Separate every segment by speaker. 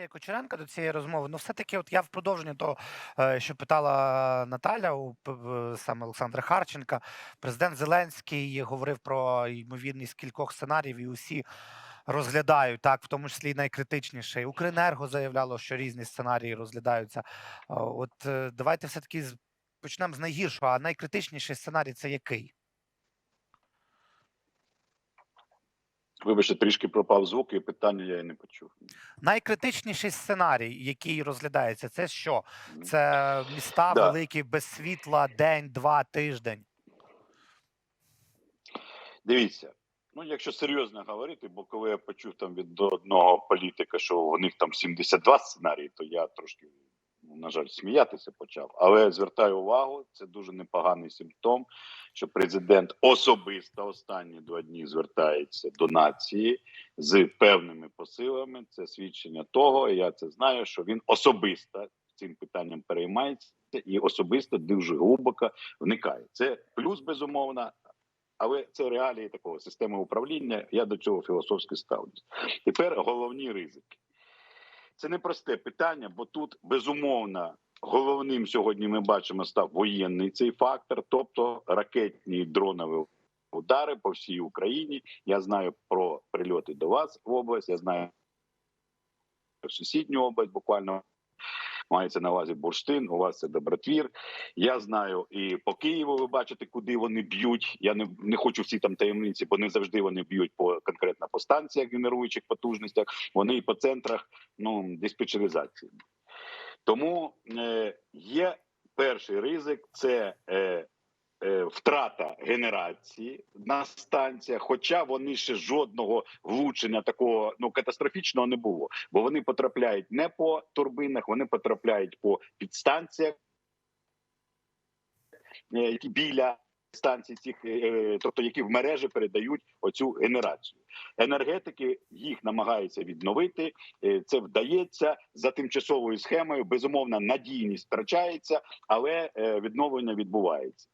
Speaker 1: Олексія Кучеренка до цієї розмови. Ну, все-таки, от я в продовженні того, е, що питала Наталя у саме Олександра Харченка, президент Зеленський говорив про ймовірність кількох сценаріїв, і усі розглядають так, в тому числі найкритичніший. Укренерго заявляло, що різні сценарії розглядаються. От е, давайте все-таки почнемо з найгіршого. А найкритичніший сценарій це який?
Speaker 2: Вибачте, трішки пропав звук, і питання я і не почув.
Speaker 1: Найкритичніший сценарій, який розглядається, це що? Це міста
Speaker 2: Да.
Speaker 1: великі без світла, день, два, тиждень.
Speaker 2: Дивіться, ну якщо серйозно говорити, бо коли я почув там від одного політика, що у них там 72 сценарії, то я трошки, на жаль, сміятися почав. Але звертаю увагу, це дуже непоганий симптом, що президент особисто останні два дні звертається до нації з певними посилами. Це свідчення того, і я це знаю, що він особисто цим питанням переймається і особисто дуже глибоко вникає. Це плюс безумовно. Але це реалії такого системи управління. Я до цього філософськи ставлюсь. Тепер головні ризики. Це непросте питання, бо тут безумовно головним сьогодні ми бачимо став воєнний цей фактор, тобто ракетні дронові удари по всій Україні. Я знаю про прильоти до вас в область. Я знаю в сусідню область, буквально мається на увазі бурштин. У вас це добротвір. Я знаю і по Києву. Ви бачите, куди вони б'ють. Я не, не хочу всі там таємниці, бо не завжди вони б'ють по конкретно по станціях генеруючих потужностях. Вони і по центрах ну диспетчеризації. Тому е, є перший ризик це е, втрата генерації на станціях, хоча вони ще жодного влучення такого ну катастрофічного не було, бо вони потрапляють не по турбинах, вони потрапляють по підстанціях, е, біля станцій цих, е, е, тобто які в мережі передають оцю генерацію. Енергетики їх намагаються відновити. Е, Це вдається за тимчасовою схемою. Безумовно, надійність втрачається, але відновлення відбувається.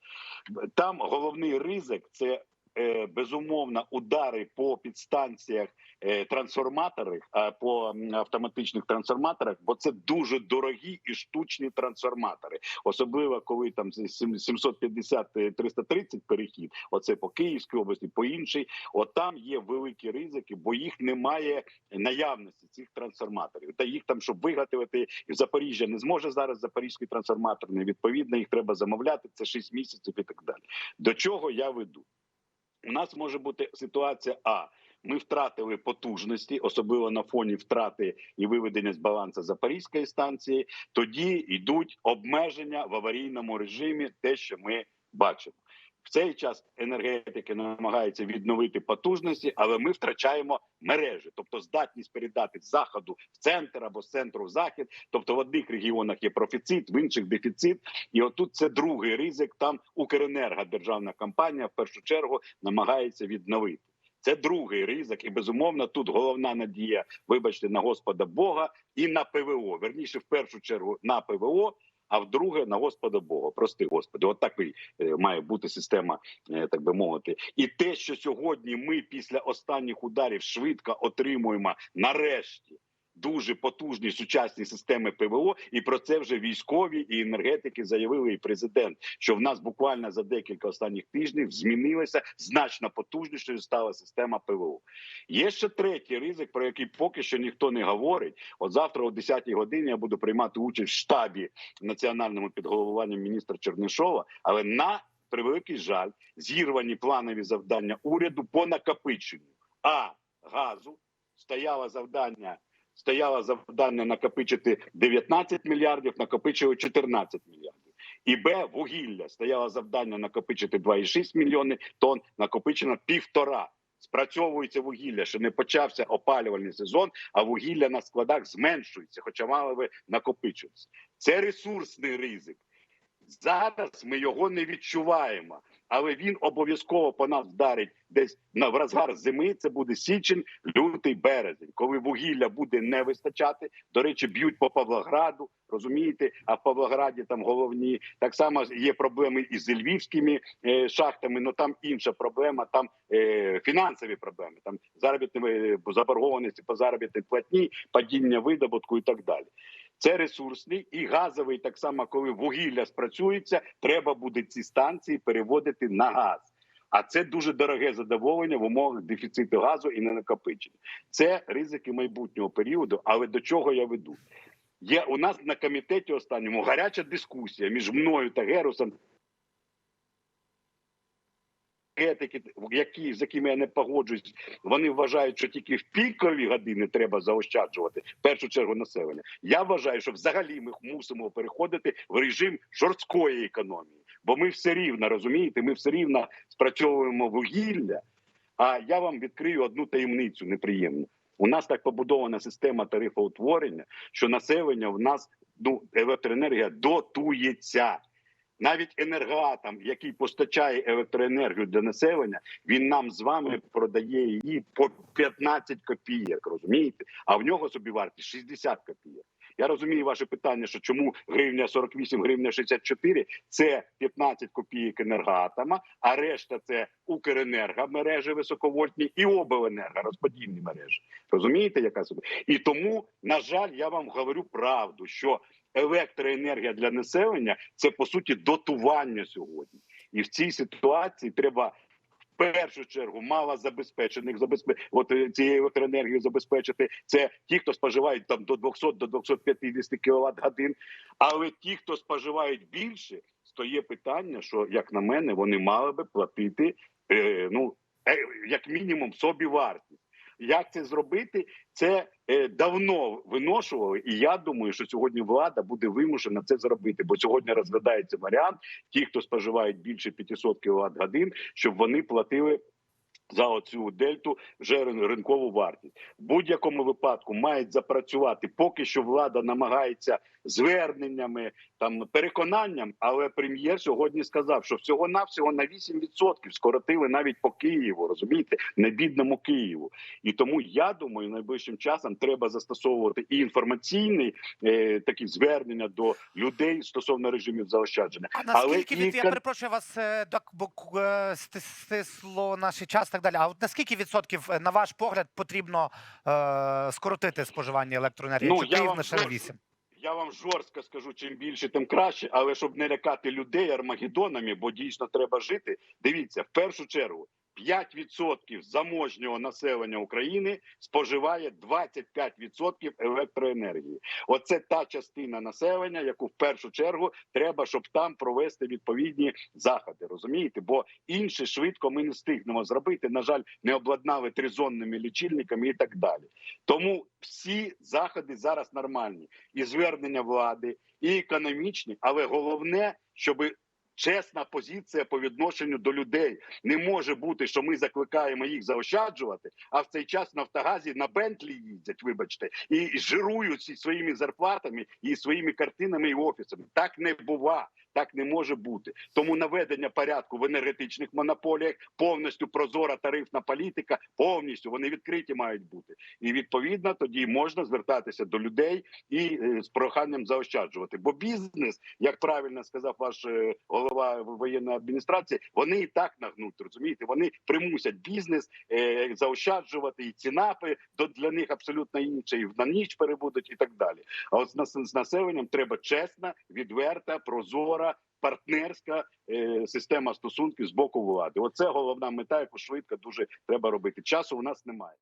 Speaker 2: Там головний ризик це. Е, Безумовно, удари по підстанціях е, трансформаторах, а по автоматичних трансформаторах, бо це дуже дорогі і штучні трансформатори, особливо коли там 750-330 перехід. Оце по Київській області, по іншій. От там є великі ризики, бо їх немає наявності цих трансформаторів. Та їх там, щоб виготовити, і Запоріжжя не зможе зараз запорізький трансформатор. Невідповідно, їх треба замовляти. Це 6 місяців і так далі. До чого я веду? У нас може бути ситуація А. Ми втратили потужності, особливо на фоні втрати і виведення з балансу Запорізької станції. Тоді йдуть обмеження в аварійному режимі, те, що ми бачимо. В цей час енергетики намагаються відновити потужності, але ми втрачаємо мережі, тобто здатність передати з заходу в центр або з центру в захід. Тобто в одних регіонах є профіцит, в інших дефіцит. І отут це другий ризик. Там Укренерго, державна компанія, в першу чергу намагається відновити. Це другий ризик, і безумовно тут головна надія, вибачте, на Господа Бога і на ПВО. Верніше, в першу чергу на ПВО, а вдруге на Господа Бога. Прости Господи, от так е, має бути система, е, так би мовити. І те, що сьогодні ми після останніх ударів швидко отримуємо нарешті. Дуже потужні сучасні системи ПВО, і про це вже військові і енергетики заявили. І президент, що в нас буквально за декілька останніх тижнів змінилася значно потужнішою стала система ПВО. Є ще третій ризик, про який поки що ніхто не говорить. От завтра, о 10-й годині, я буду приймати участь в штабі національному під головуванням міністра Чернишова, але на превеликий жаль, зірвані планові завдання уряду по накопиченню а газу стояло завдання. Стояло завдання накопичити 19 мільярдів, накопичили 14 мільярдів. І Б вугілля стояло завдання накопичити 2,6 мільйони тонн, накопичено півтора. Спрацьовується вугілля, що не почався опалювальний сезон, а вугілля на складах зменшується, хоча мали би накопичуватися. Це ресурсний ризик. Зараз ми його не відчуваємо, але він обов'язково по нас вдарить десь на розгар зими. Це буде січень, лютий, березень, коли вугілля буде не вистачати. До речі, б'ють по Павлограду, розумієте? А в Павлограді там головні так само є проблеми і з львівськими е, шахтами. Ну там інша проблема, там е, фінансові проблеми, там заробітні е, заборгованості по заробітній платні, падіння видобутку і так далі. Це ресурсний і газовий, так само, коли вугілля спрацюється, треба буде ці станції переводити на газ. А це дуже дороге задоволення в умовах дефіциту газу і ненакопичення. Це ризики майбутнього періоду. Але до чого я веду? Є у нас на комітеті останньому гаряча дискусія між мною та Герусом. Етики, які з якими я не погоджуюсь, вони вважають, що тільки в пікові години треба заощаджувати в першу чергу населення. Я вважаю, що взагалі ми мусимо переходити в режим жорсткої економії, бо ми все рівно розумієте, ми все рівно спрацьовуємо вугілля. А я вам відкрию одну таємницю неприємну. У нас так побудована система тарифоутворення, що населення в нас ну електроенергія дотується. Навіть енергоатом, який постачає електроенергію для населення, він нам з вами продає її по 15 копійок. Розумієте? А в нього собівартість 60 копійок. Я розумію ваше питання, що чому гривня 48, гривня 64 – це 15 копійок енергоатома, а решта це Укренерго мережі високовольтні і обленерго розподільні мережі. Розумієте, яка собі? І тому, на жаль, я вам говорю правду, що електроенергія для населення це по суті дотування сьогодні, і в цій ситуації треба. В першу чергу малозабезпечених забезпе... от е, цією електроенергією забезпечити це ті, хто споживають там до 200 до 250 кВт годин. Але ті, хто споживають більше, стоє питання, що як на мене, вони мали би платити е, ну е, як мінімум собі вартість. Як це зробити? Це е, давно виношували, і я думаю, що сьогодні влада буде вимушена це зробити. Бо сьогодні розглядається варіант: ті, хто споживають більше 500 кВт годин, щоб вони платили. За оцю дельту вже ринкову вартість в будь-якому випадку мають запрацювати. Поки що влада намагається зверненнями там переконанням. Але прем'єр сьогодні сказав, що всього навсього на 8% скоротили навіть по Києву. Розумієте, на бідному Києву. І тому я думаю, найближчим часом треба застосовувати і інформаційні е, такі звернення до людей стосовно режимів заощадження.
Speaker 1: А
Speaker 2: Але
Speaker 1: наскільки
Speaker 2: і
Speaker 1: від я перепрошую вас е, к- е, сти- стисло наш час, так далі. А от наскільки відсотків, е, на ваш погляд, потрібно е, скоротити споживання електроенергії?
Speaker 2: Ну,
Speaker 1: Якщо
Speaker 2: я вам
Speaker 1: на
Speaker 2: скажу,
Speaker 1: 8?
Speaker 2: Я вам жорстко скажу, чим більше, тим краще, але щоб не лякати людей армагеддонами, бо дійсно треба жити. Дивіться, в першу чергу 5% заможнього населення України споживає 25% електроенергії. Оце та частина населення, яку в першу чергу треба, щоб там провести відповідні заходи. Розумієте? Бо інше швидко ми не встигнемо зробити. На жаль, не обладнали тризонними лічильниками і так далі. Тому всі заходи зараз нормальні, і звернення влади, і економічні, але головне, щоб чесна позиція по відношенню до людей не може бути, що ми закликаємо їх заощаджувати, а в цей час Нафтогазі на Бентлі їздять, вибачте, і жирують своїми зарплатами і своїми картинами і офісами. Так не бува. Так не може бути. Тому наведення порядку в енергетичних монополіях, повністю прозора тарифна політика, повністю вони відкриті мають бути. І відповідно тоді можна звертатися до людей і е, з проханням заощаджувати. Бо бізнес, як правильно сказав ваш е, голова воєнної адміністрації, вони і так нагнуть. Розумієте, вони примусять бізнес е, заощаджувати, і ціна для них абсолютно інша, і на ніч перебудуть, і так далі. А от з населенням треба чесна, відверта, прозора. Партнерська е, система стосунків з боку влади. Оце головна мета, яку швидко дуже треба робити. Часу у нас немає.